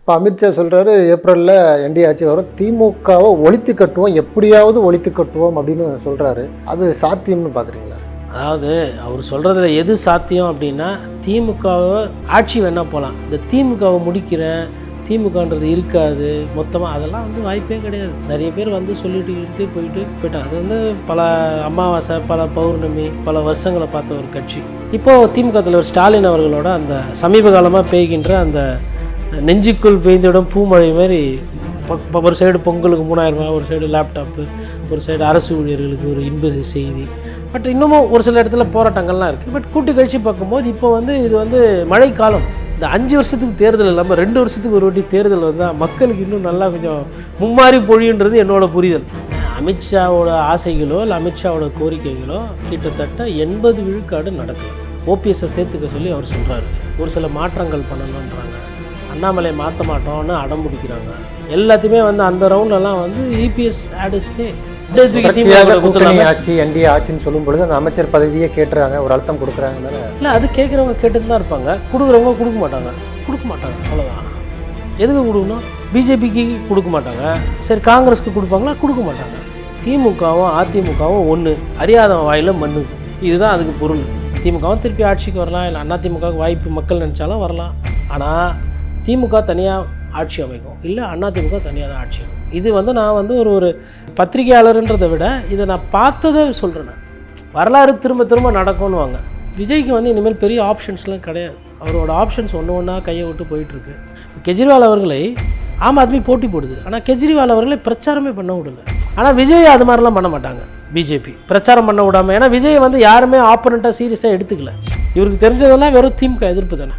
இப்போ அமித்ஷா சொல்கிறாரு ஏப்ரலில் என்டி ஆட்சி வரும். திமுகவை ஒழித்து கட்டுவோம் எப்படியாவது ஒழித்து கட்டுவோம் அப்படின்னு சொல்கிறாரு அது சாத்தியம்னு பார்க்குறீங்களா அதாவது அவர் சொல்கிறதுல எது சாத்தியம் அப்படின்னா திமுகவை ஆட்சி வேணால் போகலாம் இந்த திமுகவை முடிக்கிறேன் திமுகன்றது இருக்காது மொத்தமாக அதெல்லாம் வந்து வாய்ப்பே கிடையாது. நிறைய பேர் வந்து சொல்லிட்டு போயிட்டு போயிட்டாங்க. அது வந்து பல அமாவாசை பல பௌர்ணமி பல வருஷங்களை பார்த்த ஒரு கட்சி. இப்போது திமுக தலைவர் ஸ்டாலின் அவர்களோட அந்த சமீப காலமாக பெய்கின்ற அந்த நெஞ்சுக்குள் பெய்ந்திடும் பூமழை மாதிரி ஒரு சைடு பொங்கலுக்கு மூணாயிரம் ரூபாய் ஒரு சைடு லேப்டாப்பு ஒரு சைடு அரசு ஊழியர்களுக்கு ஒரு இன்ப செய்தி. பட் இன்னமும் ஒரு சில இடத்துல போராட்டங்கள்லாம் இருக்குது பட் கூட்டு கழிச்சு பார்க்கும்போது இப்போ வந்து இது வந்து மழைக்காலம். இந்த அஞ்சு வருஷத்துக்கு தேர்தல் இல்லாமல் ரெண்டு வருஷத்துக்கு ஒரு வாட்டி தேர்தல் வந்தால் மக்களுக்கு இன்னும் நல்லா கொஞ்சம் மும்மாறி பொழியுன்றது என்னோட புரிதல். அமித்ஷாவோட ஆசைகளோ இல்லை அமித்ஷாவோட கோரிக்கைகளோ கிட்டத்தட்ட எண்பது விழுக்காடு நடக்கல. ஓபிஎஸ்ஸை சேர்த்துக்க சொல்லி அவர் சொல்கிறாரு ஒரு சில மாற்றங்கள் பண்ணணுன்றாங்க அண்ணாமலை மாற்ற மாட்டோம்னு அடம் பிடிக்கிறாங்க. எல்லாத்தையுமே வந்து அந்த ரவுண்ட்லலாம் வந்து E இபிஎஸ் ஆடிஸ்டே தொடர்ச்சியாக கூட்டணி ஆட்சி என்டிஏ ஆட்சின்னு சொல்லும் பொழுது அந்த அமைச்சர் பதவியே கேட்டுறாங்க ஒரு அழுத்தம் கொடுக்குறாங்க தானே? இல்லை அது கேட்குறவங்க கேட்டுட்டு தான் இருப்பாங்க. கொடுக்குறவங்க கொடுக்க மாட்டாங்க. கொடுக்க மாட்டாங்க அவ்வளோதான் எதுக்கு கொடுக்கணும் பிஜேபிக்கு கொடுக்க மாட்டாங்க. சரி காங்கிரஸ்க்கு கொடுப்பாங்களா? கொடுக்க மாட்டாங்க. திமுகவும் அதிமுகவும் ஒன்று அறியாதவன் வாயில மண்ணு. இதுதான் அதுக்கு பொருள். திமுகவும் திருப்பி ஆட்சிக்கு வரலாம். இல்லை அண்ணா திமுகவுக்கு வாய்ப்பு மக்கள் நினச்சாலும் வரலாம். ஆனால் திமுக தனியாக ஆட்சி அமைக்கும். இல்லை அண்ணா திமுக தனியாக தான் ஆட்சி அமைக்கும். இது வந்து நான் வந்து ஒரு ஒரு பத்திரிகையாளர்ன்றதை விட இதை நான் பார்த்ததை சொல்கிறேன் நான். வரலாறு திரும்ப திரும்ப நடக்கும்னுவாங்க. விஜய்க்கு வந்து இனிமேல் பெரிய ஆப்ஷன்ஸ்லாம் கிடையாது. அவரோட ஆப்ஷன்ஸ் ஒன்று ஒன்றா கையை விட்டு போயிட்டுருக்கு. கெஜ்ரிவால் அவர்களை ஆம் ஆத்மி போட்டி போடுது. ஆனால் கெஜ்ரிவால் அவர்களை பிரச்சாரமே பண்ண விடல. ஆனால் விஜய் அது மாதிரிலாம் பண்ண மாட்டாங்க பிஜேபி. பிரச்சாரம் பண்ண விடாமல் ஏன்னா விஜய் வந்து யாருமே ஆப்பனண்ட்டாக சீரியஸாக எடுத்துக்கல. இவருக்கு தெரிஞ்சதெல்லாம் வெறும் திமுக எதிர்ப்பு தானே.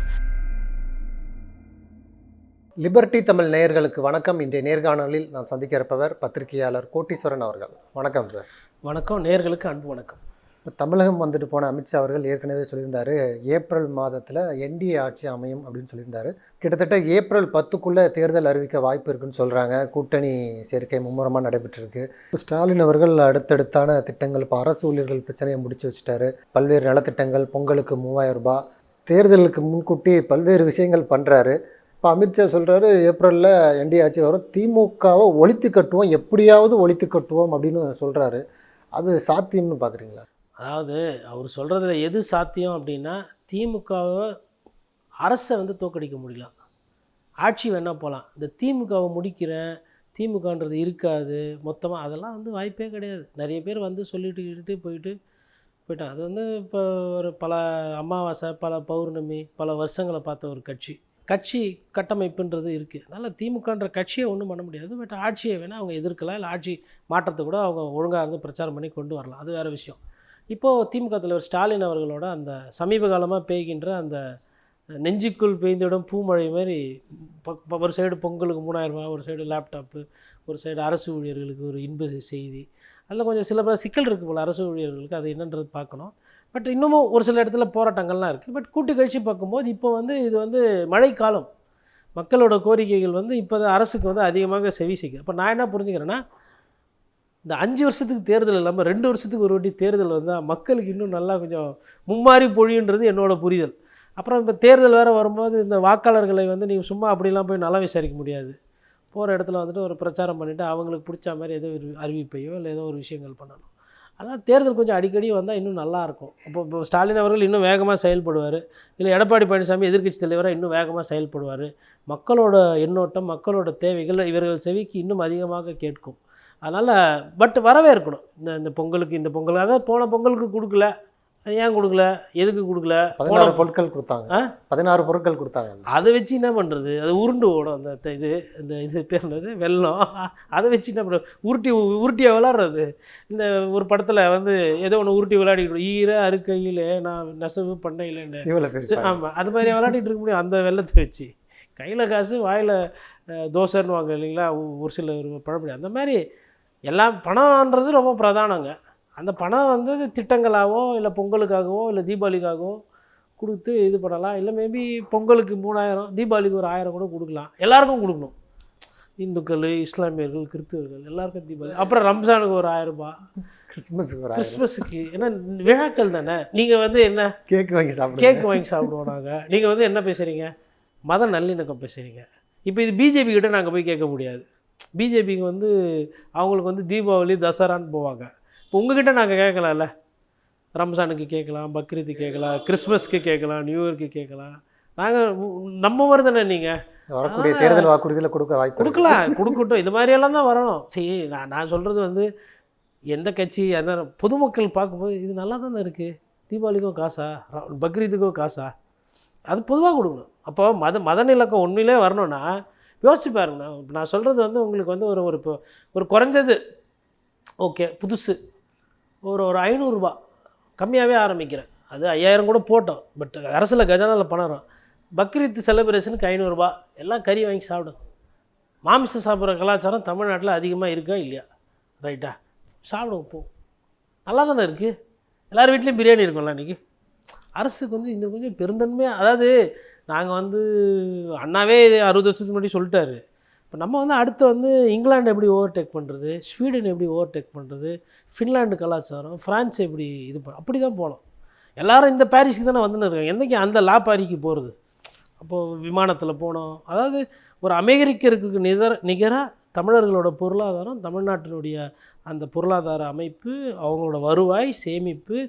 லிபர்டி தமிழ் நேயர்களுக்கு வணக்கம். இன்றைய நேர்காணலில் நாம் சந்திக்க இருப்பவர் பத்திரிகையாளர் கோட்டீஸ்வரன் அவர்கள். வணக்கம் சார் வணக்கம். நேர்களுக்கு அன்பு வணக்கம். இப்போ தமிழகம் வந்துட்டு போன அமித்ஷா அவர்கள் ஏற்கனவே சொல்லியிருந்தாரு ஏப்ரல் மாதத்தில் என்டிஏ ஆட்சி அமையும் அப்படின்னு சொல்லியிருந்தாரு. கிட்டத்தட்ட ஏப்ரல் பத்துக்குள்ளே தேர்தல் அறிவிக்க வாய்ப்பு இருக்குன்னு சொல்கிறாங்க கூட்டணி சேர்க்கை மும்முரமாக நடைபெற்றிருக்கு. ஸ்டாலின் அவர்கள் அடுத்தடுத்தான திட்டங்கள் இப்போ அரசு ஊழியர்கள் பிரச்சனையை முடிச்சு வச்சுட்டாரு. பல்வேறு நலத்திட்டங்கள் பொங்கலுக்கு மூவாயிரம் ரூபாய் தேர்தலுக்கு முன்கூட்டி பல்வேறு விஷயங்கள் பண்ணுறாரு இப்போ அமித்ஷா சொல்கிறாரு ஏப்ரலில் என்டிஏ ஆட்சி வரும் திமுகவை ஒழித்து கட்டுவோம் எப்படியாவது ஒழித்து கட்டுவோம் அப்படின்னு சொல்கிறாரு அது சாத்தியம்னு பார்க்குறீங்களா அதாவது அவர் சொல்கிறதுல எது சாத்தியம் அப்படின்னா திமுகவை அரசை வந்து தோக்கடிக்க முடியலாம் ஆட்சி வேணால் போகலாம் இந்த திமுகவை முடிக்கிறேன் திமுகன்றது இருக்காது மொத்தமாக அதெல்லாம் வந்து வாய்ப்பே கிடையாது. நிறைய பேர் வந்து சொல்லிட்டு போயிட்டு போயிட்டான் அது வந்து இப்போ ஒரு பல அமாவாசை பல பௌர்ணமி பல வருஷங்களை பார்த்த ஒரு கட்சி. கட்சி கட்டமைப்புன்றது இருக்குது அதனால் திமுகன்ற கட்சியை ஒன்றும் பண்ண முடியாது. பட் ஆட்சியை வேணால் அவங்க எதிர்க்கலாம். இல்லை ஆட்சி மாற்றத்தை கூட அவங்க ஒழுங்காக இருந்து பிரச்சாரம் பண்ணி கொண்டு வரலாம். அது வேறு விஷயம். இப்போது திமுக தலைவர் ஸ்டாலின் அவர்களோட அந்த சமீப காலமாக பெய்கின்ற அந்த நெஞ்சுக்குள் பெய்ந்திடும் பூமழை மாதிரி ப- ஒரு சைடு பொங்கலுக்கு மூணாயிரம் ரூபாய் ஒரு சைடு லேப்டாப்பு ஒரு சைடு அரசு ஊழியர்களுக்கு ஒரு இன்ப செய்தி. அதில் கொஞ்சம் சில பல சிக்கல் இருக்குது போல் அரசு ஊழியர்களுக்கு. அது என்னன்றது பார்க்கணும். பட் இன்னமும் ஒரு சில இடத்துல போராட்டங்கள்லாம் இருக்குது பட் கூட்டு கழிச்சு பார்க்கும்போது இப்போ வந்து இது வந்து மழைக்காலம். மக்களோட கோரிக்கைகள் வந்து இப்போ அரசுக்கு வந்து அதிகமாக செவி இப்போ அப்போ நான் என்ன புரிஞ்சுக்கிறேன்னா இந்த அஞ்சு வருஷத்துக்கு தேர்தல் இல்லாமல் ரெண்டு வருஷத்துக்கு ஒரு வாட்டி தேர்தல் வந்தால் மக்களுக்கு இன்னும் நல்லா கொஞ்சம் மும்மாறி பொழியுன்றது என்னோட புரிதல். அப்புறம் இப்போ தேர்தல் வேறு வரும்போது இந்த வாக்காளர்களை வந்து நீங்கள் சும்மா அப்படிலாம் போய் நல்லா விசாரிக்க முடியாது. போகிற இடத்துல வந்துட்டு ஒரு பிரச்சாரம் பண்ணிவிட்டு அவங்களுக்கு பிடிச்ச மாதிரி ஏதோ ஒரு அறிவிப்பையோ இல்லை ஏதோ ஒரு விஷயங்கள் பண்ணணும். ஆனால் தேர்தல் கொஞ்சம் அடிக்கடி வந்தால் இன்னும் நல்லாயிருக்கும் அப்போ இப்போ ஸ்டாலின் அவர்கள் இன்னும் வேகமாக செயல்படுவார். இல்லை எடப்பாடி பழனிசாமி எதிர்க்கட்சி தலைவராக இன்னும் வேகமாக செயல்படுவார். மக்களோட எண்ணோட்டம் மக்களோட தேவைகள் இவர்கள் செவிக்கு இன்னும் அதிகமாக கேட்கும். அதனால் பட் வரவேற்கணும். இந்த இந்த பொங்கலுக்கு இந்த பொங்கல் அதாவது போன பொங்கலுக்கு கொடுக்கல. அது ஏன் கொடுக்கல? எதுக்கு கொடுக்கல? பதினாறு பொருட்கள் கொடுத்தாங்க? பதினாறு பொருட்கள் கொடுத்தாங்க. அதை வச்சு என்ன பண்ணுறது அது உருண்டு ஓடும். அந்த இது இந்த இது பேர் என்னது? வெள்ளம் அதை வச்சு என்ன பண்ணுறது உருட்டி உருட்டியாக விளாட்றது? இந்த ஒரு படத்தில் வந்து ஏதோ ஒன்று உருட்டி விளையாடிட்டு ஈர அறுக்கையில் நான் நெசவு பேர் ஆமாம் அது மாதிரி விளையாடிட்டு இருக்க முடியும் அந்த வெள்ளத்தை வச்சு. கையில் காசு வாயில் தோசைன்னு வாங்க இல்லைங்களா? ஒரு சில பழமொழி. அந்த மாதிரி எல்லாம் பணம்ன்றது ரொம்ப பிரதானங்க. அந்த பணம் வந்து திட்டங்களாகவோ இல்லை பொங்கலுக்காகவோ இல்லை தீபாவளிக்காகவோ கொடுத்து இது பண்ணலாம். இல்லை மேபி பொங்கலுக்கு மூணாயிரம் தீபாவளிக்கு ஒரு ஆயிரம் கூட கொடுக்கலாம். எல்லாருக்கும் கொடுக்கணும். இந்துக்கள் இஸ்லாமியர்கள் கிறிஸ்துவர்கள் எல்லாருக்கும் தீபாவளி. அப்புறம் ரம்ஜானுக்கு ஒரு ஆயிரம் ரூபாய். கிறிஸ்மஸுக்கு ஒரு கிறிஸ்மஸுக்கு ஏன்னா விழாக்கள் தானே? நீங்கள் வந்து என்ன? கேக் வாங்கி சாப்பிடுங்க. கேக் வாங்கி சாப்பிடுவோம் நாங்கள் நீங்கள் வந்து என்ன பேசுகிறீங்க மத நல்லிணக்கம் பேசுகிறீங்க இப்போ இது பிஜேபி கிட்ட நாங்கள் போய் கேட்க முடியாது. பிஜேபிக்கு வந்து அவங்களுக்கு வந்து தீபாவளி தசரான்னு போவாங்க. இப்போ உங்ககிட்ட நாங்கள் கேட்கலாம்ல. ரம்ஜானுக்கு கேட்கலாம் பக்ரீத்துக்கு கேட்கலாம் கிறிஸ்மஸ்க்கு கேட்கலாம் நியூ இயர்க்கு கேட்கலாம். நாங்கள் நம்ம தானே நீங்கள் வரக்கூடிய தேர்தல் வாக்குறுதிகளை கொடுக்க வாய்ப்பு. கொடுக்கலாம் கொடுக்கட்டும். இது மாதிரியெல்லாம் தான் வரணும். சரி நான் நான் சொல்கிறது வந்து எந்த கட்சி அந்த பொதுமக்கள் பார்க்கும்போது இது நல்லா தானே இருக்குது தீபாவளிக்கும் காசா பக்ரீத்துக்கும் காசா? அது பொதுவாக கொடுக்கணும். அப்போ மத மத நிலக்கம் உண்மையிலே வரணும்னா யோசிச்சு பாருங்க நான் இப்ப நான் சொல்கிறது வந்து உங்களுக்கு வந்து ஒரு ஒரு இப்போ ஒரு குறைஞ்சது. ஓகே புதுசு. ஒரு ஒரு ஐநூறுரூபா கம்மியாகவே ஆரம்பிக்கிறேன். அது ஐயாயிரம் கூட போட்டோம். பட் அரசில் கஜானாவில் பணம் பக்ரீத் செலிப்ரேஷனுக்கு ஐநூறுரூபா எல்லாம் கறி வாங்கி சாப்பிடும். மாமிசம் சாப்பிட்ற கலாச்சாரம் தமிழ்நாட்டில் அதிகமாக இருக்கா இல்லையா? ரைட்டா? சாப்பிடுவோம் போ. நல்லா தானே இருக்குது எல்லார் வீட்லேயும் பிரியாணி இருக்கும்ல இன்றைக்கி அரசுக்கு வந்து இந்த கொஞ்சம் பெருந்தன்மையாக அதாவது நாங்கள் வந்து அண்ணாவே அறுபது வருஷத்துக்கு முன்னாடி சொல்லிட்டாரு. இப்போ நம்ம வந்து அடுத்து வந்து இங்கிலாந்து எப்படி ஓவர்டேக் பண்ணுறது ஸ்வீடன் எப்படி ஓவர்டேக் பண்ணுறது ஃபின்லாண்டு கலாச்சாரம் ஃப்ரான்ஸ் எப்படி இது பண்ண அப்படி தான் போகணும். எல்லாரும் இந்த பாரிஸ்க்கு தானே வந்துன்னு இருக்காங்க. என்றைக்கு அந்த லா பாரிக்கு போகிறது அப்போது விமானத்தில் போனோம். அதாவது ஒரு அமெரிக்கருக்கு நிகர நிகராக தமிழர்களோட பொருளாதாரம் தமிழ்நாட்டினுடைய அந்த பொருளாதார அமைப்பு அவங்களோட வருவாய் சேமிப்பு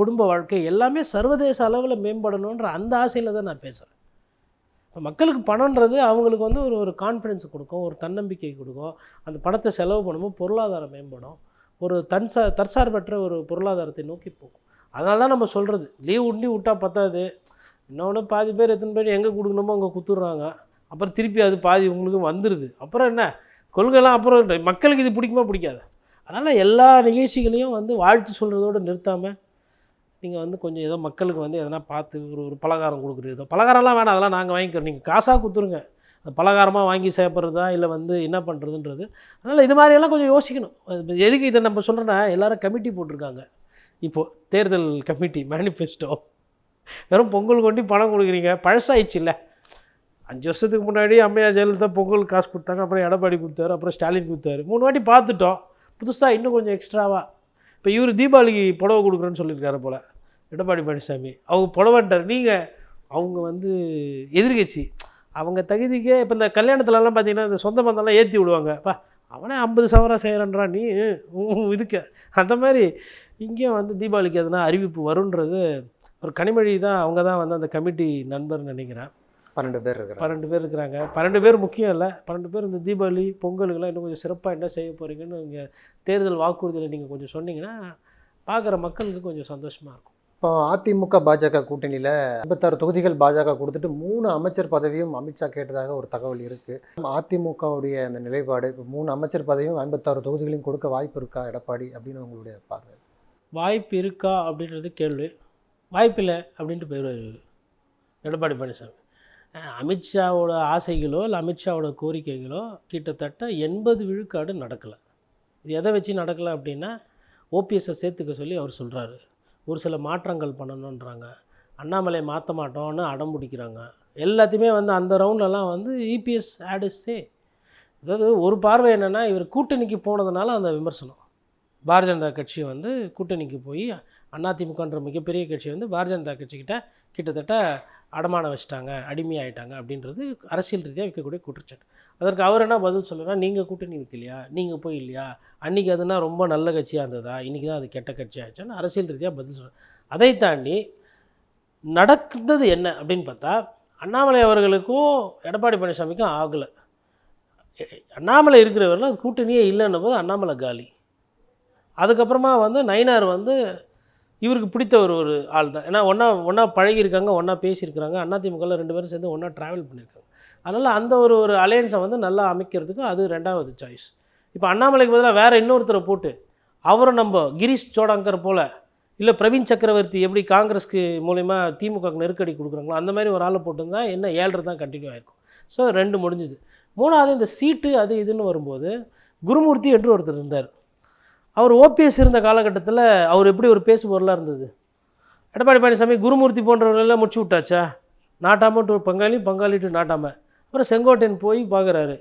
குடும்ப வாழ்க்கை எல்லாமே சர்வதேச அளவில் மேம்படணுன்ற அந்த ஆசையில் தான் நான் பேசுகிறேன் மக்களுக்கு பணன்றது அவங்களுக்கு வந்து ஒரு ஒரு கான்ஃபிடென்ஸ் கொடுக்கும் ஒரு தன்னம்பிக்கை கொடுக்கும். அந்த பணத்தை செலவு பண்ணும்போது பொருளாதாரம் மேம்படும். ஒரு தன்சா தற்சார்பற்ற ஒரு பொருளாதாரத்தை நோக்கி போகும். அதனால தான் நம்ம சொல்கிறது லீவ் உண்டி விட்டா பத்தாது. இன்னொன்று பாதி பேர் எத்தனை பேர் எங்கே கொடுக்கணுமோ அங்கே குத்துடுறாங்க அப்புறம் திருப்பி அது பாதி உங்களுக்கு வந்துடுது அப்புறம் என்ன? கொள்கைலாம் அப்புறம் மக்களுக்கு இது பிடிக்குமா? பிடிக்காது? அதனால் எல்லா நிகழ்ச்சிகளையும் வந்து வாழ்த்து சொல்கிறதோடு நிறுத்தாமல் நீங்கள் வந்து கொஞ்சம் ஏதோ மக்களுக்கு வந்து எதனா பார்த்து ஒரு ஒரு பலகாரம் கொடுக்குறீதோ பலகாரம்லாம் வேணாம் அதெல்லாம் நாங்கள் வாங்கிக்கிறோம். நீங்கள் காசாக கொடுத்துருங்க. அது பலகாரமாக வாங்கி சாப்பிட்றதா இல்லை வந்து என்ன பண்ணுறதுன்றது அதனால் இது மாதிரியெல்லாம் கொஞ்சம் யோசிக்கணும். அது எதுக்கு இதை நம்ம சொல்கிறேன்னா எல்லாரும் கமிட்டி போட்டிருக்காங்க. இப்போது தேர்தல் கமிட்டி மேனிஃபெஸ்டோ வெறும் பொங்கல் கொண்டு பணம் கொடுக்குறீங்க. பழசாயிடுச்சு இல்லை அஞ்சு வருஷத்துக்கு முன்னாடி அம்மையா ஜெயலலிதா பொங்கல் காசு கொடுத்தாங்க அப்புறம் எடப்பாடி கொடுத்தாரு அப்புறம் ஸ்டாலின் கொடுத்தாரு. மூணு வாட்டி பார்த்துட்டோம். புதுசாக இன்னும் கொஞ்சம் எக்ஸ்ட்ராவாக இப்போ இவர் தீபாவளிக்கு புடவை கொடுக்குறேன்னு சொல்லியிருக்காரு போல். எடப்பாடி பழனிசாமி. அவங்க புடவைன்ட்டார் நீங்கள் அவங்க வந்து எதிர்கட்சி. அவங்க தகுதிக்கே இப்போ இந்த கல்யாணத்துலலாம் பார்த்தீங்கன்னா இந்த சொந்த பந்தம்லாம் ஏற்றி விடுவாங்க. பா அவனே ஐம்பது சவரம் செய்கிறன்றா நீ? இதுக்கு. அந்த மாதிரி இங்கேயும் வந்து தீபாவளிக்கு எதுனா அறிவிப்பு வருன்றது ஒரு கனிமொழி தான். அவங்க தான் வந்து அந்த கமிட்டி நண்பர்னு நினைக்கிறேன். பன்னெண்டு பேர் இருக்கிறாங்க. பன்னெண்டு பேர் இருக்கிறாங்க. பன்னெண்டு பேர் முக்கியம் இல்லை. பன்னெண்டு பேர் இந்த தீபாவளி பொங்கலுக்கெல்லாம் இன்னும் கொஞ்சம் சிறப்பாக என்ன செய்ய போகிறீங்கன்னு நீங்கள் தேர்தல் வாக்குறுதியில் நீங்கள் கொஞ்சம் சொன்னீங்கன்னா பார்க்குற மக்களுக்கு கொஞ்சம் சந்தோஷமாக இருக்கும். இப்போ அதிமுக பாஜக கூட்டணியில் ஐம்பத்தாறு தொகுதிகள் பாஜக கொடுத்துட்டு மூணு அமைச்சர் பதவியும் அமித்ஷா கேட்டதாக ஒரு தகவல் இருக்குது அதிமுகவுடைய அந்த நிலைப்பாடு இப்போ மூணு அமைச்சர் பதவியும் ஐம்பத்தாறு தொகுதிகளையும் கொடுக்க வாய்ப்பு இருக்கா எடப்பாடி அப்படின்னு உங்களுடைய பார்வை? வாய்ப்பு இருக்கா அப்படின்றது கேள்வி. வாய்ப்பில்லை அப்படின்ட்டு போயிடுவார் எடப்பாடி பழனிசாமி. அமித்ஷாவோட ஆசைகளோ இல்லை அமித்ஷாவோட கோரிக்கைகளோ கிட்டத்தட்ட எண்பது விழுக்காடு நடக்கலை. இது எதை வச்சு நடக்கலை அப்படின்னா ஓபிஎஸ்ஸை சேர்த்துக்க சொல்லி அவர் சொல்கிறாரு ஒரு சில மாற்றங்கள் பண்ணணுன்றாங்க. அண்ணாமலை மாற்ற மாட்டோம்னு அடம் பிடிக்கிறாங்க. எல்லாத்தையுமே வந்து அந்த ரவுண்ட்லலாம் வந்து இபிஎஸ் ஆடிஸ்ஸே அதாவது ஒரு பார்வை என்னென்னா இவர் கூட்டணிக்கு போனதுனால அந்த விமர்சனம். பாரதிய ஜனதா கட்சி வந்து கூட்டணிக்கு போய் அதிமுகன்ற மிகப்பெரிய கட்சி வந்து பாரதிய ஜனதா கட்சிக்கிட்ட கிட்டத்தட்ட அடமானம் வச்சிட்டாங்க அடிமையாயிட்டாங்க அப்படின்றது அரசியல் ரீதியாக வைக்கக்கூடிய குற்றச்சாட்டு. அதற்கு அவர் என்ன பதில் சொல்லுன்னா நீங்கள் கூட்டணி வைக்கலையா? நீங்கள் போய் இல்லையா அன்றைக்கி அதுனா ரொம்ப நல்ல கட்சியாக இருந்ததா? இன்றைக்கி தான் அது கெட்ட கட்சி ஆயிடுச்சான்னு அரசியல் ரீதியாக பதில் சொல்கிறேன் அதை தாண்டி நடந்தது என்ன அப்படின்னு பார்த்தா அண்ணாமலை அவர்களுக்கும் எடப்பாடி பழனிசாமிக்கும் ஆகலை. அண்ணாமலை இருக்கிறவரில் அது கூட்டணியே இல்லைன்னும் போது அண்ணாமலை காலி. அதுக்கப்புறமா வந்து நயினார் வந்து இவருக்கு பிடித்த ஒரு ஒரு ஆள் தான். ஏன்னா ஒன்றா ஒன்றா பழகியிருக்காங்க ஒன்றா பேசியிருக்கிறாங்க. அதிமுகவில் ரெண்டு பேரும் சேர்ந்து ஒன்றா ட்ராவல் பண்ணியிருக்காங்க. அதனால் அந்த ஒரு ஒரு அலையன்ஸை வந்து நல்லா அமைக்கிறதுக்கு அது ரெண்டாவது சாய்ஸ் இப்போ அண்ணாமலைக்கு பதிலாக வேறு இன்னொருத்தரை போட்டு அவரை நம்ம கிரீஷ் சோடாங்கர் போல் இல்லை பிரவீன் சக்கரவர்த்தி எப்படி காங்கிரஸ்க்கு மூலிமா திமுக நெருக்கடி கொடுக்குறாங்களோ அந்த மாதிரி ஒரு ஆளை போட்டிருந்தா என்ன ஏழரை தான் கண்டினியூ ஆயிருக்கும். ஸோ ரெண்டு முடிஞ்சுது. மூணாவது இந்த சீட்டு அது இதுன்னு வரும்போது குருமூர்த்தி என்று ஒருத்தர் இருந்தார். அவர் ஓபிஎஸ் இருந்த காலகட்டத்தில் அவர் எப்படி ஒரு பேசுபொருளாக இருந்தது? எடப்பாடி பழனிசாமி குருமூர்த்தி போன்றவர்களெல்லாம் முடிச்சு விட்டாச்சா? நாட்டாம டு பங்காளி பங்காளி டு நாட்டாம. அப்புறம் செங்கோட்டையன் போய் பார்க்குறாரு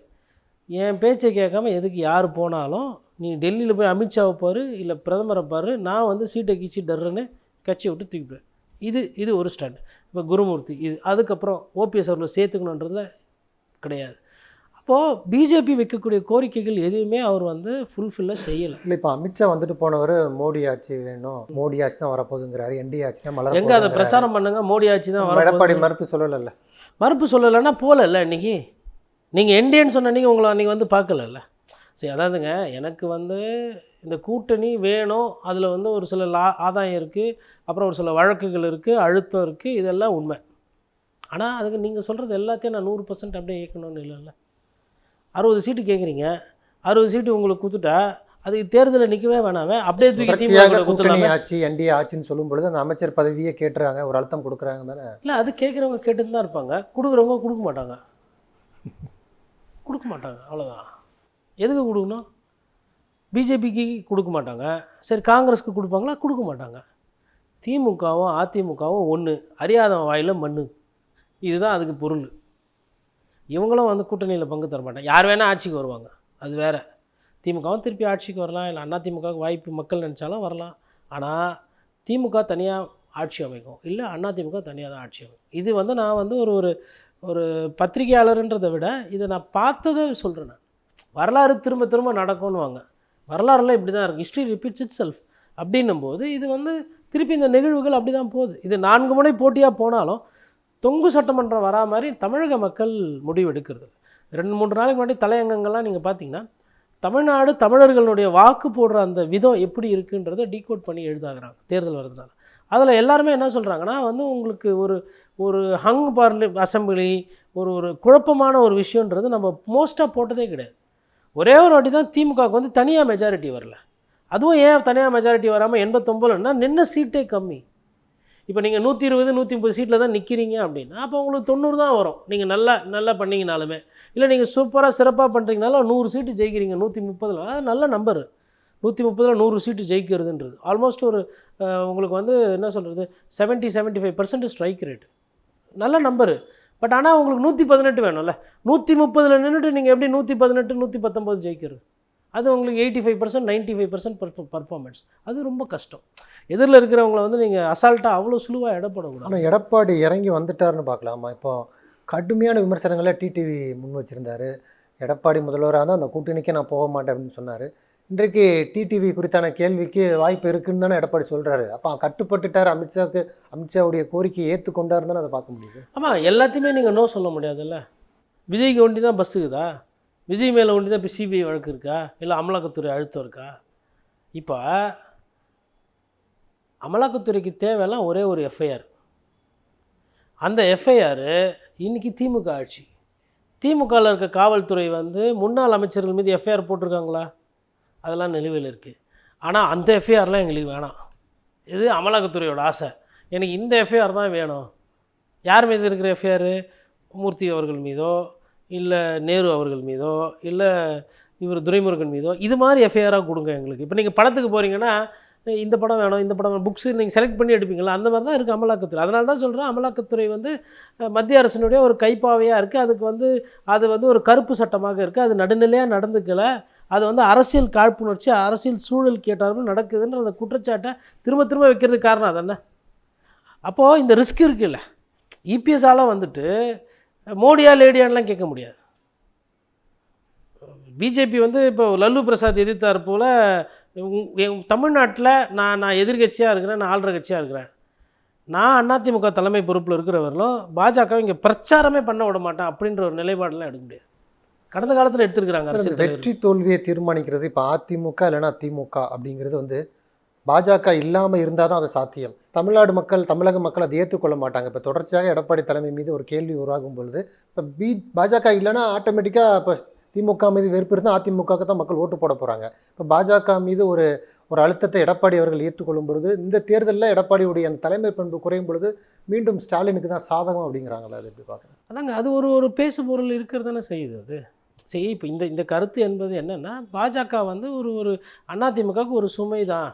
என் பேச்சை கேட்காம எதுக்கு யார் போனாலும் நீ டெல்லியில் போய் அமித்ஷாவை பாரு இல்லை பிரதமரை பாரு நான் வந்து சீட்டை கீச்சி டர்றேன்னு கட்சியை விட்டு தூக்கிப்பேன். இது இது ஒரு ஸ்டாண்ட். இப்போ குருமூர்த்தி இது அதுக்கப்புறம் ஓபிஎஸ் அவர்களை சேர்த்துக்கணுன்றதில் கிடையாது. அப்போது பிஜேபி வைக்கக்கூடிய கோரிக்கைகள் எதுவுமே அவர் வந்து ஃபுல்ஃபில்ல செய்யலை. இல்லை இப்போ அமித்ஷா வந்துட்டு போனவர் மோடி ஆட்சி வேணும் மோடி ஆட்சி தான் வரப்போகுதுங்கிறாரு என்டி ஆட்சி தான் மலர எங்கே அதை பிரச்சாரம் பண்ணுங்க மோடி ஆட்சி தான் எடப்பாடி மறுத்து சொல்லலைல்ல. மறுப்பு சொல்லலைன்னா போகலல்ல இன்னைக்கு? நீங்கள் என்டிஏன்னு சொன்ன அன்றைக்கி உங்களை அன்றைக்கி வந்து பார்க்கலல்ல? சரி அதாவதுங்க எனக்கு வந்து இந்த கூட்டணி வேணும் அதில் வந்து ஒரு சில லா ஆதாயம் இருக்குது அப்புறம் ஒரு சில வழக்குகள் இருக்குது அழுத்தம் இருக்குது இதெல்லாம் உண்மை. ஆனால் அதுக்கு நீங்கள் சொல்கிறது எல்லாத்தையும் நான் நூறு பர்சன்ட் அப்படியே இயக்கணும்னு இல்லைல்ல. அறுபது சீட்டு கேட்குறீங்க. அறுபது சீட்டு உங்களுக்கு கொடுத்துட்டா அதுக்கு தேர்தலில் நிற்கவே வேணாமே. அப்படியே தூக்கி கூட்டணி ஆட்சி என்டிஏ ஆட்சின்னு சொல்லும் பொழுது அந்த அமைச்சர் பதவியே கேட்டுறாங்க. ஒரு அழுத்தம் கொடுக்குறாங்க தானே? இல்லை அது கேட்குறவங்க கேட்டுன்னு தான் இருப்பாங்க. கொடுக்குறவங்க கொடுக்க மாட்டாங்க. கொடுக்க மாட்டாங்க. அவ்வளோதான் எதுக்கு கொடுக்கணும்? பிஜேபிக்கு கொடுக்க மாட்டாங்க. சரி காங்கிரஸ்க்கு கொடுப்பாங்களா? கொடுக்க மாட்டாங்க. திமுகவும் அதிமுகவும் ஒன்று அறியாதவன் வாயில் மண்ணு. இதுதான் அதுக்கு பொருள். இவங்களும் வந்து கூட்டணியில் பங்கு தர மாட்டாங்க. யார் வேணால் ஆட்சிக்கு வருவாங்க. அது வேறு. திமுகவும் திருப்பி ஆட்சிக்கு வரலாம். இல்லை அண்ணா திமுகவுக்கு வாய்ப்பு மக்கள் நினச்சாலும் வரலாம். ஆனால் திமுக தனியாக ஆட்சி அமைக்கும். இல்லை அண்ணா திமுக தனியாக தான் ஆட்சி அமைக்கும். இது வந்து நான் வந்து ஒரு ஒரு ஒரு பத்திரிகையாளர்ன்றதை விட இதை நான் பார்த்ததை சொல்கிறேன் நான். வரலாறு திரும்ப திரும்ப நடக்கும்னுவாங்க. வரலாறுலாம் இப்படி தான் இருக்கும். ஹிஸ்ட்ரி ரிப்பீட்ஸ் இட் செல்ஃப் அப்படின்னும் போது இது வந்து திருப்பி இந்த நிகழ்வுகள் அப்படி தான் போகுது. இது நான்கு முனை போட்டியாக போனாலும் தொங்கு சட்டமன்றம் வரா மாதிரி தமிழக மக்கள் முடிவெடுக்கிறது ரெண்டு மூன்று நாளைக்கு முன்னாடி தலையங்கங்கள்லாம் நீங்கள் பார்த்தீங்கன்னா தமிழ்நாடு தமிழர்களுடைய வாக்கு போடுற அந்த விதம் எப்படி இருக்குன்றதை டீகோட் பண்ணி எழுதாகிறாங்க தேர்தல் வர்றதுனால. அதில் எல்லாருமே என்ன சொல்கிறாங்கன்னா வந்து உங்களுக்கு ஒரு ஒரு ஹங் பார்லி அசம்பிளி ஒரு ஒரு குழப்பமான ஒரு விஷயன்றது நம்ம மோஸ்ட்டாக போட்டதே கிடையாது. ஒரே ஒரு வாட்டி தான் திமுகவுக்கு வந்து தனியாக மெஜாரிட்டி வரல. அதுவும் ஏன் தனியாக மெஜாரிட்டி வராமல் எண்பத்தொம்பதுன்னா நின்ன சீட்டே கம்மி. இப்போ நீங்கள் நூற்றி இருபது நூற்றி முப்பது சீட்டில் தான் நிற்கிறீங்க அப்படின்னா அப்போ உங்களுக்கு தொண்ணூறு தான் வரும். நீங்கள் நல்லா நல்லா பண்ணிங்கனாலுமே. இல்லை நீங்கள் சூப்பராக சிறப்பாக பண்ணுறீங்கனாலும் நூறு சீட்டு ஜெயிக்கிறீங்க. நூற்றி முப்பதில். அது நல்ல நம்பரு நூற்றி முப்பதில் நூறு சீட்டு ஜெயிக்கிறதுன்றது. ஆல்மோஸ்ட் ஒரு உங்களுக்கு வந்து என்ன சொல்கிறது 70 75% ஃபைவ் பர்சன்ட் ஸ்ட்ரைக் ரேட் நல்ல நம்பரு பட் ஆனால் உங்களுக்கு நூற்றி பதினெட்டு வேணும்ல. நூற்றி முப்பதில் நின்றுட்டு நீங்கள் எப்படி நூற்றி பதினெட்டு நூற்றி பத்தொம்போது ஜெயிக்கிறது? அது உங்களுக்கு eighty five percent ninety five percent performance அது ரொம்ப கஷ்டம். எதிரில் இருக்கிறவங்கள வந்து நீங்கள் அசால்ட்டாக அவ்வளோ சுழுவாக இடப்படக்கூடாது ஆனால் எடப்பாடி இறங்கி வந்துட்டாருன்னு பார்க்கலாமா? இப்போ கடுமையான விமர்சனங்களை டிடிவி முன் வச்சிருந்தாரு. எடப்பாடி முதல்வராக இருந்தால் அந்த கூட்டணிக்கே நான் போக மாட்டேன் அப்படின்னு சொன்னார். இன்றைக்கு டிடிவி குறித்தான கேள்விக்கு வாய்ப்பு இருக்குன்னு தானே எடப்பாடி சொல்கிறாரு அப்போ கட்டுப்பட்டுட்டார். அமித்ஷாவுக்கு அமித்ஷாவுடைய கோரிக்கையை ஏற்றுக்கொண்டாருன்னு தானே அதை பார்க்க முடியுது. ஆமாம் எல்லாத்தையுமே நீங்கள் நோ சொல்ல முடியாதுல்ல. விஜய்க்கு ஒண்டி தான் பஸ் இருக்குதா? விஜய் மேலே ஒன்று தான் இப்போ சிபிஐ வழக்கு இருக்கா? இல்லை அமலாக்கத்துறை அழுத்தம் இருக்கா? இப்போ அமலாக்கத்துறைக்கு தேவையெல்லாம் ஒரே ஒரு எஃப்ஐஆர் அந்த எஃப்ஐஆர் இன்னைக்கு திமுக ஆட்சி. திமுகவில் இருக்க காவல்துறை வந்து முன்னாள் அமைச்சர்கள் மீது எஃப்ஐஆர் போட்டிருக்காங்களா? அதெல்லாம் நிலுவையில் இருக்குது ஆனால் அந்த எஃப்ஐஆர்லாம் எங்களுக்கு வேணாம். இது அமலாக்கத்துறையோட ஆசை. எனக்கு இந்த எஃப்ஐஆர் தான் வேணும். யார் மீது இருக்கிற எஃப்ஐஆர் மூர்த்தி அவர்கள் மீதோ இல்லை நேரு அவர்கள் மீதோ இல்லை இவர் துரைமுருகன் மீதோ இது மாதிரி எஃப்ஐஆராக கொடுங்க எங்களுக்கு. இப்போ நீங்கள் படத்துக்கு போகிறீங்கன்னா இந்த படம் வேணும் இந்த படம் புக்ஸு நீங்கள் செலக்ட் பண்ணி எடுப்பீங்களா அந்த மாதிரி தான் இருக்குது அமலாக்கத்துறை. அதனால தான் சொல்கிறேன் அமலாக்கத்துறை வந்து மத்திய அரசினுடைய ஒரு கைப்பாவையாக இருக்குது அதுக்கு வந்து அது வந்து ஒரு கருப்பு சட்டமாக இருக்குது அது நடுநிலையாக நடந்துக்கல. அது வந்து அரசியல் காழ்ப்புணர்ச்சி அரசியல் சூழல் கேட்டாலும் நடக்குதுன்ற அந்த குற்றச்சாட்டை திரும்ப திரும்ப வைக்கிறதுக்கு காரணம் அதென்ன அப்போது இந்த ரிஸ்க் இருக்குல்ல இபிஎஸ்ஸால் வந்துட்டு மோடியா லேடியான்லாம் கேட்க முடியாது. பிஜேபி வந்து இப்போ லல்லு பிரசாத் எதிர்த்தார் போல் தமிழ்நாட்டில் நான் நான் எதிர்கட்சியாக இருக்கிறேன் நான் ஆள்ற கட்சியாக இருக்கிறேன். நான் அதிமுக தலைமை பொறுப்பில் இருக்கிறவர்களும் பாஜக இங்கே பிரச்சாரமே பண்ண விட மாட்டேன் அப்படின்ற ஒரு நிலைப்பாடெல்லாம் எடுக்க முடியாது. கடந்த காலத்தில் எடுத்திருக்கிறாங்க. வெற்றி தோல்வியை தீர்மானிக்கிறது இப்போ அதிமுக இல்லைன்னா திமுக அப்படிங்கிறது வந்து பாஜக இல்லாமல் இருந்தால் தான் அது சாத்தியம். தமிழ்நாடு மக்கள் தமிழக மக்கள் அதை ஏற்றுக்கொள்ள மாட்டாங்க. இப்போ தொடர்ச்சியாக எடப்பாடி தலைமை மீது ஒரு கேள்வி உருவாகும் பொழுது இப்போ பி பாஜக இல்லைன்னா ஆட்டோமேட்டிக்காக இப்போ திமுக மீது வெறுப்பு இருந்தால் அதிமுகவுக்கு தான் மக்கள் ஓட்டு போட போகிறாங்க இப்போ பாஜக மீது ஒரு ஒரு அழுத்தத்தை எடப்பாடி அவர்கள் ஏற்றுக்கொள்ளும் பொழுது இந்த தேர்தலில் எடப்பாடியுடைய அந்த தலைமை பண்பு குறையும் பொழுது மீண்டும் ஸ்டாலினுக்கு தான் சாதகம் அப்படிங்கிறாங்களா? அது எப்படி பார்க்குறேன் அதாங்க அது ஒரு ஒரு பேசு பொருள் இருக்கிறது தானே செய்யுது அது. சரி இப்போ இந்த இந்த கருத்து என்பது என்னென்னா பாஜக வந்து ஒரு ஒரு அதிமுகவுக்கு ஒரு சுமை தான்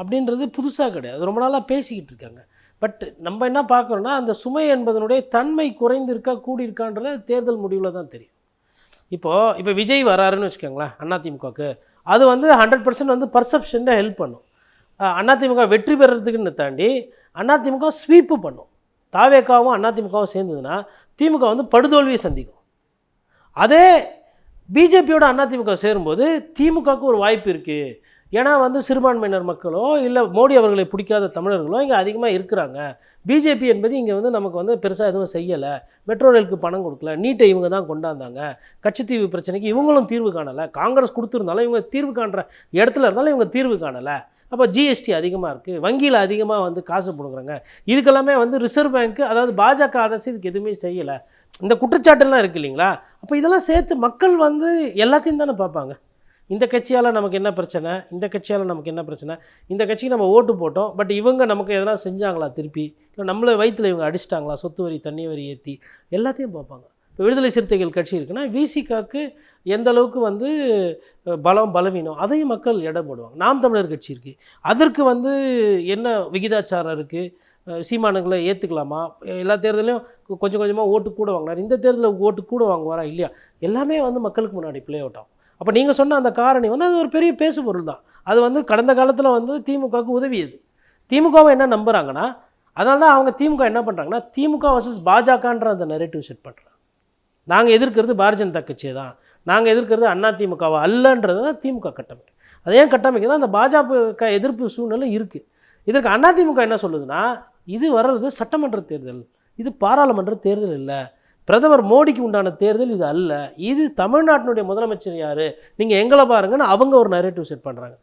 அப்படின்றது புதுசாக கிடையாது. அது ரொம்ப நாளாக பேசிக்கிட்டு இருக்காங்க. பட் நம்ம என்ன பார்க்குறோன்னா அந்த சுமை என்பதனுடைய தன்மை குறைந்திருக்கா கூடியிருக்கான்றது தேர்தல் முடிவில் தான் தெரியும். இப்போது இப்போ விஜய் வராருன்னு வச்சுக்கோங்களேன் அதிமுகவுக்கு அது வந்து ஹண்ட்ரட் பர்சன்ட் வந்து பர்செப்ஷனில் ஹெல்ப் பண்ணும். அதிமுக வெற்றி பெறுறதுக்குன்னு தாண்டி அதிமுக ஸ்வீப்பு பண்ணும். தாவேக்காவும் அதிமுகவும் சேர்ந்ததுன்னா திமுக வந்து படுதோல்வியை சந்திக்கும். அதே பிஜேபியோட அதிமுக சேரும்போது திமுகவுக்கு ஒரு வாய்ப்பு இருக்குது ஏன்னா வந்து சிறுபான்மையினர் மக்களோ இல்லை மோடி அவர்களை பிடிக்காத தமிழர்களோ இங்கே அதிகமாக இருக்கிறாங்க. பிஜேபி என்பது இங்கே வந்து நமக்கு வந்து பெருசாக எதுவும் செய்யலை. மெட்ரோ ரயிலுக்கு பணம் கொடுக்கல. நீட்டை இவங்க தான் கொண்டாந்தாங்க. கட்சித்தீவு பிரச்சனைக்கு இவங்களும் தீர்வு காணலை. காங்கிரஸ் கொடுத்துருந்தாலும் இவங்க தீர்வு காண்ற இடத்துல இருந்தாலும் இவங்க தீர்வு காணலை. அப்போ ஜிஎஸ்டி அதிகமாக இருக்குது வங்கியில் அதிகமாக வந்து காசு கொடுக்குறாங்க இதுக்கெல்லாமே வந்து ரிசர்வ் பேங்க்கு அதாவது பாஜக அரசு இதுக்கு எதுவுமே செய்யலை. இந்த குற்றச்சாட்டெல்லாம் இருக்கு இல்லைங்களா? அப்போ இதெல்லாம் சேர்த்து மக்கள் வந்து எல்லாத்தையும் தானே பார்ப்பாங்க. இந்த கட்சியால் நமக்கு என்ன பிரச்சனை? இந்த கட்சியால் நமக்கு என்ன பிரச்சனை? இந்த கட்சிக்கு நம்ம ஓட்டு போட்டோம். பட் இவங்க நமக்கு எதனா செஞ்சாங்களா திருப்பி? இல்லை நம்மளை வயிற்றில் இவங்க அடிச்சிட்டாங்களா? சொத்து வரி தண்ணி வரி ஏற்றி எல்லாத்தையும் பார்ப்பாங்க. இப்போ விடுதலை சிறுத்தைகள் கட்சி இருக்குன்னா விசிகாக்கு எந்த அளவுக்கு வந்து பலம் பலவீனம் அதையும் மக்கள் எடை போடுவாங்க. நாம் தமிழர் கட்சி இருக்குது அதற்கு வந்து என்ன விகிதாச்சாரம் இருக்குது சீமானுங்களை ஏற்றுக்கலாமா எல்லா தேர்தலையும் கொஞ்சம் கொஞ்சமாக ஓட்டு கூட வாங்கினார். இந்த தேர்தலில் ஓட்டு கூட வாங்குவாரா? இல்லையா? எல்லாமே வந்து மக்களுக்கு முன்னாடி பிளே அவுட் ஆகும். அப்போ நீங்கள் சொன்ன அந்த காரணி வந்து அது ஒரு பெரிய பேசு பொருள் தான். அது வந்து கடந்த காலத்தில் வந்து திமுகவுக்கு உதவியது. திமுகவை என்ன நம்புகிறாங்கன்னா அதனால தான் அவங்க திமுக என்ன பண்ணுறாங்கன்னா திமுக வர்சஸ் பாஜகன்ற அந்த நெரேட்டிவ் செட் பண்ணுறாங்க நாங்கள் எதிர்க்கிறது பாரதிய ஜனதா கட்சியை தான். நாங்கள் எதிர்க்கிறது அண்ணா திமுகவா அல்லன்றது தான் திமுக கட்டமைப்பு. அது ஏன் கட்டமைக்குதுன்னா அந்த பாஜக எதிர்ப்பு சூழ்நிலை இருக்குது இதற்கு அதிமுக என்ன சொல்லுதுன்னா இது வர்றது சட்டமன்ற தேர்தல். இது பாராளுமன்ற தேர்தல் இல்லை. பிரதமர் மோடிக்கு உண்டான தேர்தல் இது அல்ல. இது தமிழ்நாட்டினுடைய முதலமைச்சர் யார்? நீங்கள் எங்களை பாருங்கன்னு அவங்க ஒரு நரேட்டிவ் செட் பண்ணுறாங்க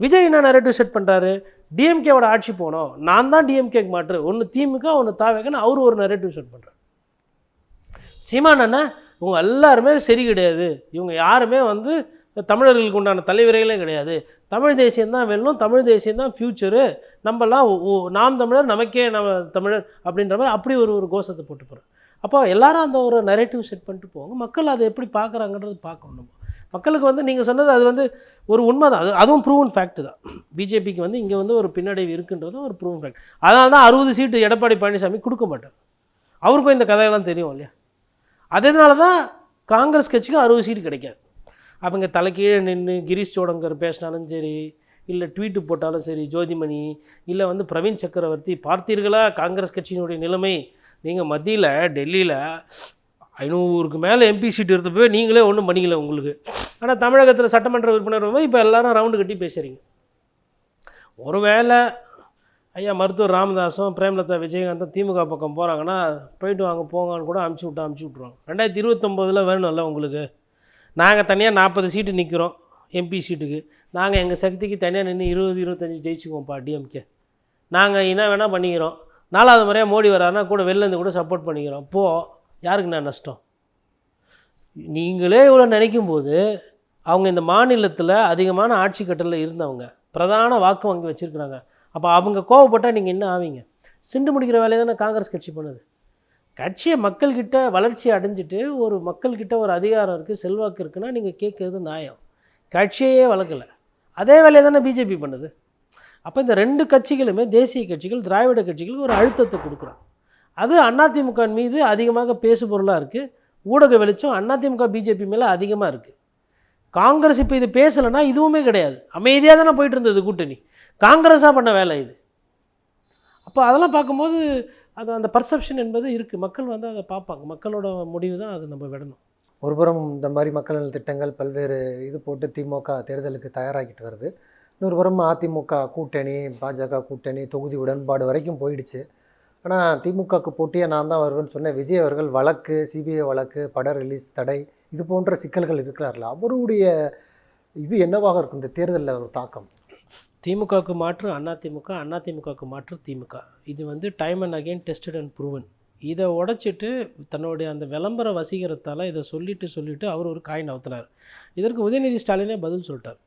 விஜய் என்ன நரேட்டிவ் செட் பண்ணுறாரு டிஎம்கேவோட ஆட்சி போனோம். நான் தான் டிஎம்கேக்கு மாற்று. ஒன்று திமுக ஒன்று தாவேக்கன்னு அவர் ஒரு நரேட்டிவ் செட் பண்ணுறாரு சீமான் அண்ணா இவங்க எல்லாருமே சரி கிடையாது. இவங்க யாருமே வந்து தமிழர்களுக்கு உண்டான தலைவர்களே கிடையாது. தமிழ் தேசியம்தான் வெல்லும் தமிழ் தேசியம் தான் ஃப்யூச்சரு நம்மலாம் நாம் தமிழர் நமக்கே நம்ம தமிழர் அப்படின்ற மாதிரி அப்படி ஒரு ஒரு கோஷத்தை போட்டு போகிறோம் அப்போ எல்லாரும் அந்த ஒரு நரேட்டிவ் செட் பண்ணிட்டு போவாங்க. மக்கள் அதை எப்படி பார்க்குறாங்கன்றது பார்க்கணும் மக்களுக்கு வந்து நீங்கள் சொன்னது அது வந்து ஒரு உண்மை தான் அது அதுவும் ப்ரூவன் ஃபேக்ட் தான். பிஜேபிக்கு வந்து இங்கே வந்து ஒரு பின்னடைவு இருக்குன்றதும் ஒரு ப்ரூவன் ஃபேக்ட் அதனால தான் அறுபது சீட்டு எடப்பாடி பழனிசாமி கொடுக்க மாட்டார். அவருக்கும் இந்த கதையெல்லாம் தெரியும் இல்லையா? அதனால தான் காங்கிரஸ் கட்சிக்கு அறுபது சீட்டு கிடைக்காது. அவங்க தலைக்கீழே நின்று கிரீஷ் சோடங்கர் பேசினாலும் சரி இல்லை ட்வீட்டு போட்டாலும் சரி ஜோதிமணி இல்லை வந்து பிரவீன் சக்கரவர்த்தி பார்த்தீர்களா காங்கிரஸ் கட்சியினுடைய நிலைமை? நீங்கள் மத்தியில் டெல்லியில் ஐநூறுக்கு மேலே எம்பி சீட் இருந்தப்போ நீங்களே ஒன்றும் பண்ணிக்கல உங்களுக்கு. ஆனால் தமிழகத்தில் சட்டமன்ற உறுப்பினர் வரும்போது இப்போ எல்லாரும் ரவுண்டு கட்டி பேசுகிறீங்க ஒருவேளை ஐயா மருத்துவர் ராமதாஸும் பிரேமலதா விஜயகாந்தும் திமுக பக்கம் போகிறாங்கன்னா போயிட்டு வாங்க போங்கன்னு கூட அமுச்சு விட்டு அமுச்சு விட்ருவாங்க ரெண்டாயிரத்தி இருபத்தொம்போதில் வேணும்ல உங்களுக்கு? நாங்கள் தனியாக நாற்பது சீட்டு நிற்கிறோம் எம்பி சீட்டுக்கு நாங்கள் எங்கள் சக்திக்கு தனியாக நின்று இருபது இருபத்தஞ்சி ஜெயிச்சுக்குவோம்ப்பா டிஎம்கே நாங்கள் என்ன வேணால் பண்ணிக்கிறோம். நாலாவது முறையாக மோடி வரானா கூட வெளிலேருந்து கூட சப்போர்ட் பண்ணிக்கிறோம். போ யாருக்கு நான் நஷ்டம்? நீங்களே இவ்வளோ நினைக்கும் போது அவங்க இந்த மாநிலத்தில் அதிகமான ஆட்சி கட்டலில் இருந்தவங்க பிரதான வாக்கு வங்கி வச்சுருக்குறாங்க. அப்போ அவங்க கோவப்பட்டால் நீங்கள் என்ன ஆவீங்க? சிண்டு முடிக்கிற வேலையை தானே காங்கிரஸ் கட்சி பண்ணுது. கட்சியை மக்கள்கிட்ட வளர்ச்சி அடைஞ்சிட்டு ஒரு மக்கள்கிட்ட ஒரு அதிகாரம் இருக்குது செல்வாக்கு இருக்குன்னா நீங்கள் கேட்குறது நியாயம். கட்சியே வளர்க்கலை. அதே வேலையை தானே பிஜேபி பண்ணுது. அப்போ இந்த ரெண்டு கட்சிகளுமே தேசிய கட்சிகள் திராவிட கட்சிகளுக்கு ஒரு அழுத்தத்தை கொடுக்குறாங்க. அது அதிமுக மீது அதிகமாக பேசு பொருளாக இருக்குது ஊடக வெளிச்சம் அதிமுக பிஜேபி மேலே அதிகமாக இருக்குது காங்கிரஸ் இப்போ இது பேசலைன்னா இதுவுமே கிடையாது. அமைதியாக தானே போயிட்டு இருந்தது கூட்டணி. காங்கிரஸாக பண்ண வேலை இது. அப்போ அதெல்லாம் பார்க்கும்போது அது அந்த பர்செப்ஷன் என்பது இருக்குது மக்கள் வந்து அதை பார்ப்பாங்க. மக்களோட முடிவு தான் அது நம்ம விடணும். ஒருபுறம் இந்த மாதிரி மக்கள் நல திட்டங்கள் பல்வேறு இது போட்டு திமுக தேர்தலுக்கு தயாராகிட்டு வருது. இன்னொரு புறம் அதிமுக கூட்டணி பாஜக கூட்டணி தொகுதி உடன்பாடு வரைக்கும் போயிடுச்சு. ஆனால் திமுகவுக்கு போட்டியாக நான் தான் வருவேன்னு சொன்ன விஜய் அவர்கள் வழக்கு சிபிஐ வழக்கு பட ரிலீஸ் தடை இது போன்ற சிக்கல்கள் இருக்கிறார்கள். அவருடைய இது என்னவாக இருக்கும்? இந்த தேர்தலில் ஒரு தாக்கம். திமுகவுக்கு மாற்று அதிமுக அதிமுகவுக்கு மாற்று திமுக. இது வந்து time and again tested and proven இதை உடைச்சிட்டு தன்னுடைய அந்த விளம்பர வசீகரத்தால் இதை சொல்லிட்டு சொல்லிட்டு அவர் ஒரு காய் நவுத்துனார். இதற்கு உதயநிதி ஸ்டாலினே பதில் சொல்லிட்டார்.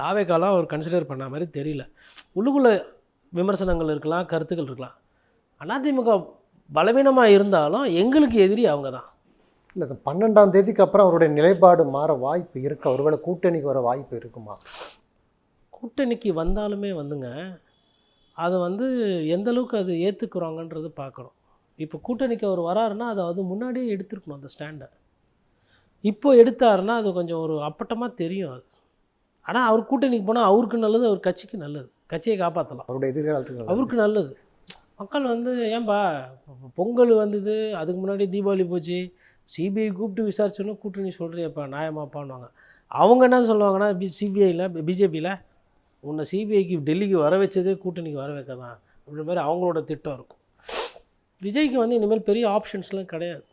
தாவேக்காலாம் அவர் கன்சிடர் பண்ண மாதிரி தெரியல. உள்ளுக்குள்ள விமர்சனங்கள் இருக்கலாம் கருத்துக்கள் இருக்கலாம். அதிமுக பலவீனமாக இருந்தாலும் எங்களுக்கு எதிரி அவங்க தான். இல்லை பன்னெண்டாம் தேதிக்கு அப்புறம் அவருடைய நிலைப்பாடு மாற வாய்ப்பு இருக்கு. ஒருவேளை கூட்டணிக்கு வர வாய்ப்பு இருக்குமா? கூட்டணிக்கு வந்தாலுமே வந்துங்க அது வந்து எந்த அளவுக்கு அது ஏற்றுக்குறாங்கன்றது பார்க்கணும். இப்போ கூட்டணிக்கு அவர் வராருன்னா அதை அது முன்னாடியே எடுத்துருக்கணும் அந்த ஸ்டாண்டை இப்போ எடுத்தாருன்னா அது கொஞ்சம் ஒரு அப்பட்டமாக தெரியும் அது. ஆனால் அவர் கூட்டணிக்கு போனால் அவருக்கு நல்லது அவர் கட்சிக்கு நல்லது. கட்சியை காப்பாற்றலாம் அவருடைய எதிர்காலத்துக்கு. அவருக்கு நல்லது. மக்கள் வந்து ஏன்பா பொங்கல் வந்தது அதுக்கு முன்னாடி தீபாவளி போச்சு சிபிஐ கூப்பிட்டு விசாரிச்சோன்னா கூட்டணி சொல்கிறியப்பா நியாயமாப்பான்னுவாங்க. அவங்க என்ன சொல்லுவாங்கன்னா பி சிபிஐயில் பிஜேபியில் உன்னை சிபிஐக்கு டெல்லிக்கு வர வச்சதே கூட்டணிக்கு வர வைக்க தான் அப்படின்ற மாதிரி அவங்களோட திட்டம் இருக்கும். விஜய்க்கு வந்து இனிமேல் பெரிய ஆப்ஷன்ஸ்லாம் கிடையாது.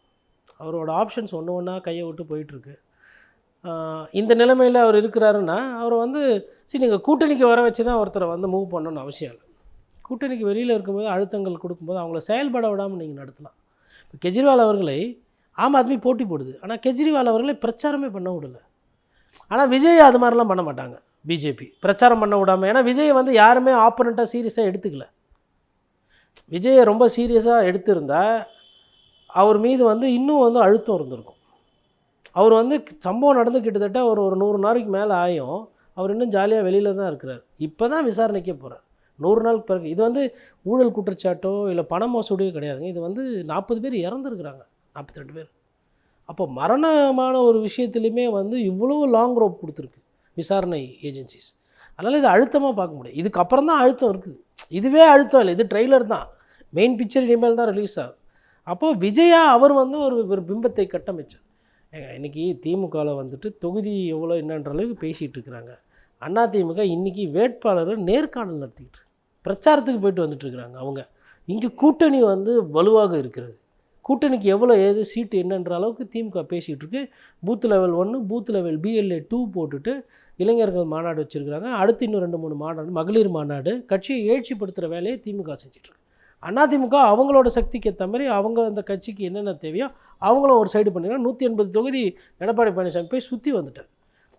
அவரோட ஆப்ஷன்ஸ் ஒன்று ஒன்றா கையை விட்டு போயிட்டுருக்கு. இந்த நிலைமையில் அவர் இருக்கிறாருன்னா அவர் வந்து சரி நீங்கள் கூட்டணிக்கு வர வச்சு தான் ஒருத்தரை வந்து மூவ் பண்ணணும்னு அவசியம் இல்லை. கூட்டணிக்கு வெளியில் இருக்கும்போது அழுத்தங்கள் கொடுக்கும்போது அவங்கள செயல்பட விடாமல் நீங்கள் நடத்தலாம். இப்போ கெஜ்ரிவால் அவர்களை ஆம் ஆத்மி போட்டி போடுது. ஆனால் கெஜ்ரிவால் அவர்களை பிரச்சாரமே பண்ண விடல. ஆனால் விஜய் அது மாதிரிலாம் பண்ண மாட்டாங்க பிஜேபி. பிரச்சாரம் பண்ண விடாமல் ஏன்னா விஜயை வந்து யாருமே ஆப்பனண்ட்டாக சீரியஸாக எடுத்துக்கல. விஜயை ரொம்ப சீரியஸாக எடுத்திருந்தால் அவர் மீது வந்து இன்னும் வந்து அழுத்தம் இருந்திருக்கும். அவர் வந்து சம்பவம் நடந்து கிட்டத்தட்ட ஒரு ஒரு நூறு நாளைக்கு மேலே ஆயும். அவர் இன்னும் ஜாலியாக வெளியில் தான் இருக்கிறார். இப்போ தான் விசாரணைக்கே போகிறார் நூறு நாள் பிறகு. இது வந்து ஊழல் குற்றச்சாட்டோ இல்லை பண மோசடியோ கிடையாதுங்க. இது வந்து நாற்பது பேர் இறந்துருக்குறாங்க. நாற்பத்தி ரெண்டு பேர். அப்போ மரணமான ஒரு விஷயத்துலையுமே வந்து இவ்வளோ லாங் ரோப் கொடுத்துருக்கு விசாரணை ஏஜென்சிஸ் அதனால் இது அழுத்தமாக பார்க்க முடியும். இதுக்கப்புறம் தான் அழுத்தம் இருக்குது. இதுவே அழுத்தம் இல்லை. இது ட்ரெய்லர் தான். மெயின் பிக்சர் இனிமேல் தான் ரிலீஸ் ஆகும் அப்போது விஜயா அவர் வந்து ஒரு ஒரு பிம்பத்தை கட்டமைச்சார். இன்றைக்கி திமுகவில் வந்துட்டு தொகுதி எவ்வளோ என்னன்ற அளவுக்கு பேசிகிட்டு இருக்கிறாங்க. அண்ணா திமுக இன்றைக்கி வேட்பாளர் நேர்காணல் நடத்திக்கிட்டு பிரச்சாரத்துக்கு போயிட்டு வந்துட்டு இருக்கிறாங்க அவங்க. இங்கே கூட்டணி வந்து வலுவாக இருக்கிறது. கூட்டணிக்கு எவ்வளோ ஏது சீட்டு என்னன்ற அளவுக்கு திமுக பேசிகிட்டு இருக்கு. பூத் லெவல் ஒன்று பூத் லெவல் பிஎல்ஏ டூ போட்டுட்டு இளைஞர்கள் மாநாடு வச்சுருக்கிறாங்க. அடுத்து இன்னும் ரெண்டு மூணு மாநாடு மகளிர் மாநாடு. கட்சியை எழுச்சிப்படுத்துகிற வேலையை திமுக செஞ்சிட்ருக்கு அதிமுக அவங்களோட சக்திக்கு ஏற்ற மாதிரி அவங்க அந்த கட்சிக்கு என்னென்ன தேவையோ அவங்களும் ஒரு சைடு பண்ணிடுறாங்க நூற்றி எண்பது தொகுதி எடப்பாடி பழனிசாமி போய் சுற்றி வந்துட்டார்.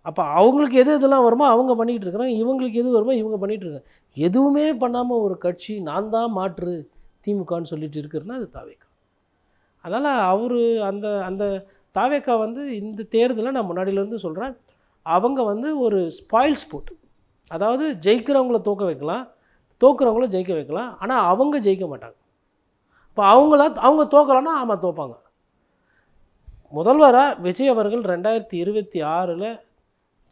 அப்போ அவங்களுக்கு எது இதெல்லாம் வருமோ அவங்க பண்ணிகிட்டு இருக்கிறாங்க. இவங்களுக்கு எது வருமோ இவங்க பண்ணிகிட்டு இருக்காங்க. எதுவுமே பண்ணாமல் ஒரு கட்சி நான் தான் மாற்று திமுகன்னு சொல்லிட்டு இருக்கிறதுனா அது தாவேக்கா. அதனால் அவர் அந்த அந்த தாவேக்கா வந்து இந்த தேர்தலில் நான் முன்னாடியிலேருந்து சொல்கிறேன் அவங்க வந்து ஒரு ஸ்பாயில் ஸ்போர்ட் அதாவது ஜெயிக்கிறவங்கள தோக்க வைக்கலாம். தோக்குறவங்களும் ஜெயிக்க வைக்கலாம். ஆனால் அவங்க ஜெயிக்க மாட்டாங்க. இப்போ அவங்கள அவங்க தோக்கலன்னா ஆமாம் தோப்பாங்க. முதல்வராக விஜய் அவர்கள் ரெண்டாயிரத்தி இருபத்தி ஆறில்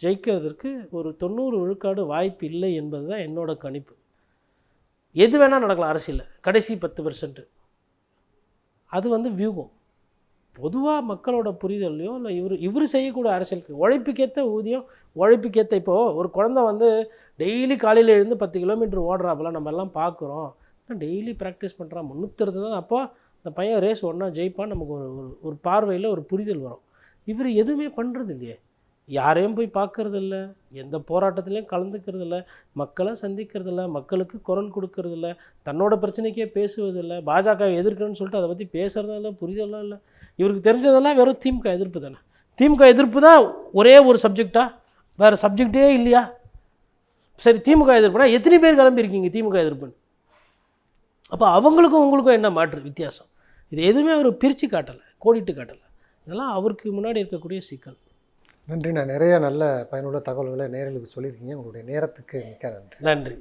ஜெயிக்கிறதுக்கு ஒரு தொண்ணூறு விழுக்காடு வாய்ப்பு இல்லை என்பது தான் என்னோடய கணிப்பு. எது வேணால் நடக்கலாம் அரசியலில். கடைசி பத்து பர்சன்ட்டு அது வந்து வியூகம். பொதுவாக மக்களோட புரிதல்லையோ இல்லை இவர் இவர் செய்யக்கூடிய அரசியலுக்கு உழைப்புக்கேற்ற ஊதியம் உழைப்புக்கேற்ற இப்போது ஒரு குழந்தை வந்து டெய்லி காலையில் எழுந்து பத்து கிலோமீட்டர் ஓடுறாப்பெல்லாம் நம்ம எல்லாம் பார்க்குறோம் டெய்லி ப்ராக்டிஸ் பண்ணுறான் முந்நூற்றி தான். அப்போ இந்த பையன் ரேஸ் ஒன்றா ஜெயிப்பான் நமக்கு ஒரு ஒரு ஒரு பார்வையில் ஒரு புரிதல் வரும். இவர் எதுவுமே பண்ணுறது இல்லையே யாரையும் போய் பார்க்கறது இல்லை எந்த போராட்டத்துலேயும் கலந்துக்கிறதில்ல. மக்களை சந்திக்கிறதில்ல. மக்களுக்கு குரல் கொடுக்கறது இல்ல தன்னோட பிரச்சனைக்கே பேசுவதில்லை. பாஜக எதிர்க்கணும்னு சொல்லிட்டு அதை பற்றி பேசுகிறதும் இல்லை புரிதலும் இல்லை. இவருக்கு தெரிஞ்சதெல்லாம் வெறும் திமுக எதிர்ப்பு தானே. திமுக எதிர்ப்பு தான் ஒரே ஒரு சப்ஜெக்டா வேறு சப்ஜெக்டே இல்லையா? சரி திமுக எதிர்ப்புனா எத்தனை பேர் கிளம்பியிருக்கீங்க திமுக எதிர்ப்புன்னு? அப்போ அவங்களுக்கும் உங்களுக்கும் என்ன மாற்று வித்தியாசம்? இது எதுவுமே அவர் பிரித்து காட்டலை கோடிட்டு காட்டலை. இதெல்லாம் அவருக்கு முன்னாடி இருக்கக்கூடிய சிக்கல். நன்றி. நான் நிறைய நல்ல பயனுள்ள தகவல்களை நேர்களுக்கு சொல்லியிருக்கீங்க. உங்களுடைய நேரத்துக்கு மிக்க நன்றி. நன்றி.